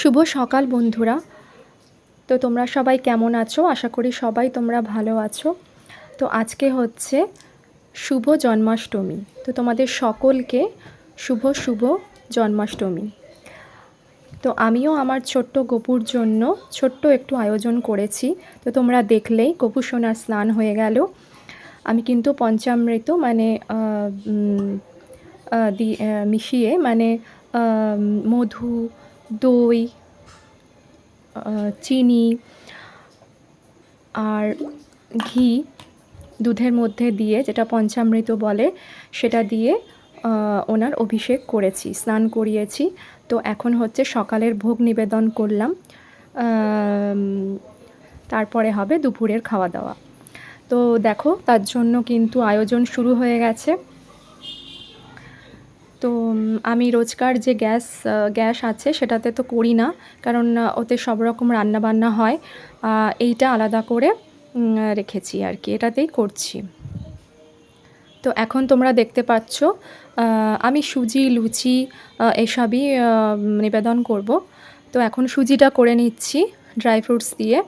শুভ সকাল বন্ধুরা। তো তোমরা সবাই কেমন আছো? আশা করি সবাই তোমরা ভালো আছো। তো আজকে হচ্ছে শুভ জন্মাষ্টমী। তো তোমাদের সকলকে শুভ শুভ জন্মাষ্টমী। তো আমিও আমার ছোট্ট গপুর জন্য ছোট্ট একটু আয়োজন করেছি। তো তোমরা দেখলেই গপু সোনার স্নান হয়ে গেল। আমি কিন্তু পঞ্চামৃত মানে মিশিয়ে মানে মধু দই চিনি আর ঘি দুধের মধ্যে দিয়ে যেটা পঞ্চামৃত বলে সেটা দিয়ে ওনার অভিষেক করেছি, স্নান করিয়েছি। তো এখন হচ্ছে সকালের ভোগ নিবেদন করলাম। তারপরে হবে দুপুরের খাওয়া দাওয়া। তো দেখো, তার জন্য কিন্তু আয়োজন শুরু হয়ে গেছে। তো আমি রোজকার যে গ্যাস গ্যাস আছে সেটাতে তো করি না, কারণ ওতে সব রকম রান্না বান্না হয় এইটা আলাদা করে রেখেছি আর কি, এটাতেই করছি। তো এখন তোমরা দেখতে পাচ্ছ আমি সুজি, লুচি এসবই নিবেদন করব। তো এখন সুজিটা করে নিচ্ছি, ড্রাই ফ্রুটস দিয়ে।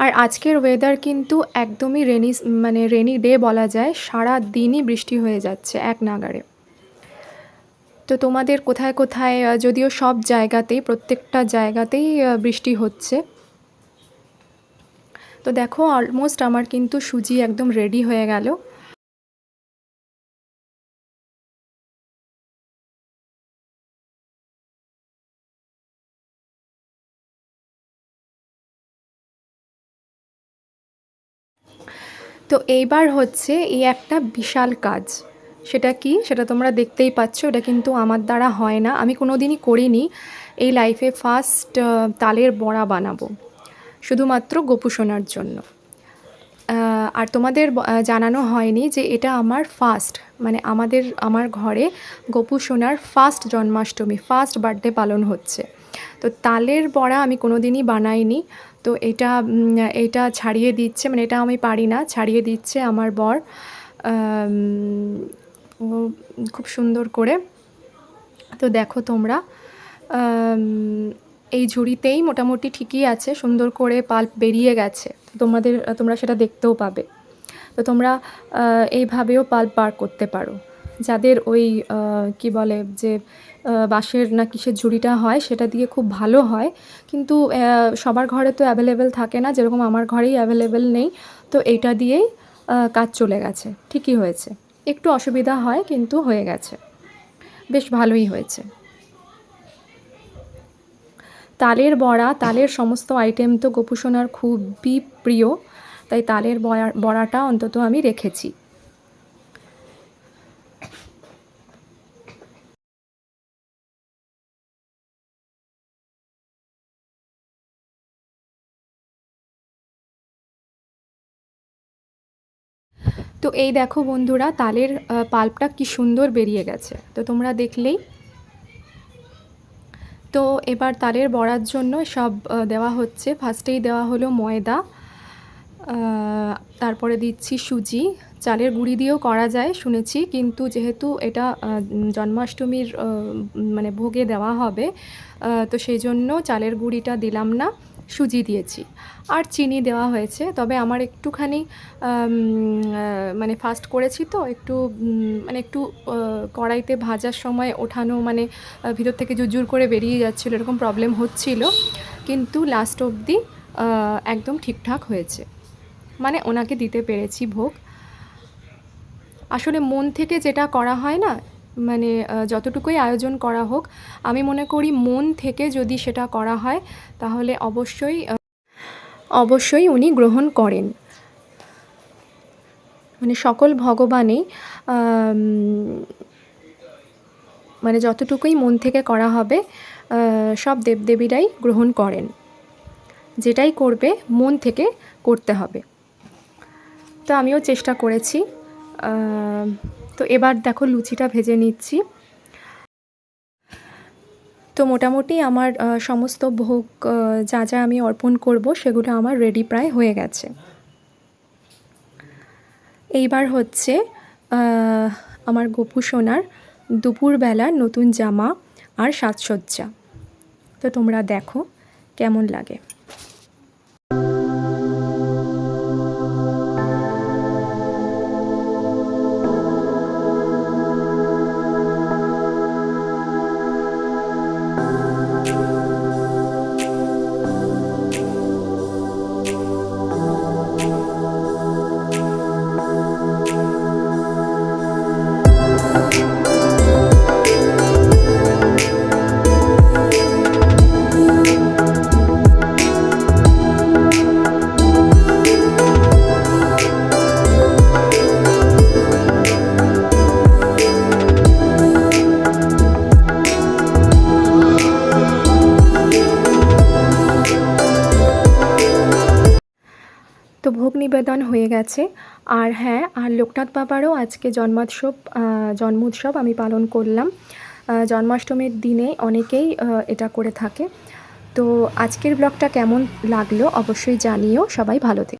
আর আজকের ওয়েদার কিন্তু একদমই রেনি মানে রেনি ডে বলা যায়, সারা দিনই বৃষ্টি হয়ে যাচ্ছে এক নাগারে তো তোমাদের কোথায় কোথায় যদিও সব জায়গাতেই, প্রত্যেকটা জায়গাতেই বৃষ্টি হচ্ছে। তো দেখো অলমোস্ট আমার কিন্তু সুজি একদম রেডি হয়ে গেল। তো এইবার হচ্ছে এই একটা বিশাল কাজ। সেটা কি? সেটা তোমরা দেখতেই পাচ্ছ, এটা কিন্তু আমার দ্বারা হয় না। আমি কোনো দিনই করিনি এই লাইফে ফার্স্ট তালের বড়া বানাবো। শুধুমাত্র গোপু সোনার জন্য। আর তোমাদের জানানো হয়নি যে এটা আমার ফার্স্ট মানে আমাদের, আমার ঘরে গোপু সোনার ফার্স্ট জন্মাষ্টমী ফার্স্ট বার্থডে পালন হচ্ছে। তো তালের বড়া আমি কোনো দিনই বানাইনি। তো এটা এটা ছাড়িয়ে দিচ্ছে মানে এটা আমি পারি না, ছাড়িয়ে দিচ্ছে আমার বর। খুব সুন্দর করে। তো দেখো তোমরা এই ঝুড়িতেই মোটামুটি ঠিকই আছে, সুন্দর করে পাল্প বেরিয়ে গেছে। তোমাদের, তোমরা সেটা দেখতেও পাবে। তো তোমরা এইভাবেও পাল্প বার করতে পারো। যাদের ওই কি বলে যে বাঁশের না কিসের ঝুড়িটা হয়, সেটা দিয়ে খুব ভালো হয়। কিন্তু সবার ঘরে তো অ্যাভেলেবেল থাকে না, যেরকম আমার ঘরেই অ্যাভেলেবেল নেই। তো এইটা দিয়েই কাজ চলে গেছে। ঠিকই হয়েছে। একটু অসুবিধা হয়, কিন্তু হয়ে গেছে। বেশ ভালোই হয়েছে। তালের বড়া, তালের সমস্ত আইটেম তো গোপুসোনার খুবই প্রিয়। তাই তালের বড়া বড়াটা অন্তত আমি রেখেছি। তো এই দেখো বন্ধুরা, তালের পাল্পটা কি সুন্দর বেরিয়ে গেছে। তো তোমরা দেখলেই। তো এবার তালের বড়ার জন্য সব দেওয়া হচ্ছে। ফার্স্টেই দেওয়া হলো ময়দা তারপরে দিচ্ছি সুজি। চালের গুঁড়ি দিয়েও করা যায়, শুনেছি। কিন্তু যেহেতু এটা জন্মাষ্টমীর মানে ভোগে দেওয়া হবে তো সেই জন্য চালের গুঁড়িটা দিলাম না। সুজি দিয়েছি। আর চিনি দেওয়া হয়েছে, তবে আমার একটুখানি মানে ফাস্ট করেছি তো, একটু মানে একটু কড়াইতে ভাজার সময় ওঠানো মানে ভিতর থেকে জুজুর করে বেরিয়ে যাচ্ছিল, এরকম প্রবলেম হচ্ছিল। কিন্তু লাস্ট অবধি একদম ঠিকঠাক হয়েছে। মানে ওনাকে দিতে পেরেছি ভোগ। আসলে মন থেকে যেটা করা হয় না মানে যতটুকুই আয়োজন করা হোক, আমি মনে করি মন থেকে যদি সেটা করা হয়, তাহলে অবশ্যই অবশ্যই উনি গ্রহণ করেন। মানে সকল ভগবানই মানে যতটুকুই মন থেকে করা হবে সব দেবদেবীরাই গ্রহণ করেন। যেটাই করবে, মন থেকে করতে হবে। তো আমিও চেষ্টা করেছি তো এবার দেখো লুচিটা ভেজে নিচ্ছি। তো মোটামুটি আমার সমস্ত ভোগ যা যা আমি অর্পণ করব সেগুলো আমার রেডি প্রায় হয়ে গেছে। এইবার হচ্ছে আমার গোপু সোনার দুপুরবেলার নতুন জামা আর সাজসজ্জা। তো তোমরা দেখো কেমন লাগে। নিবেদন হয়ে গেছে। আর হ্যাঁ আর লোকনাথ বাবারও আজকে জন্মোৎসব জন্মোৎসব আমি পালন করলাম। জন্মাষ্টমীর দিনে অনেকেই এটা করে থাকে। তো আজকের ব্লগটা কেমন লাগল অবশ্যই জানিও। সবাই ভালো থেকে।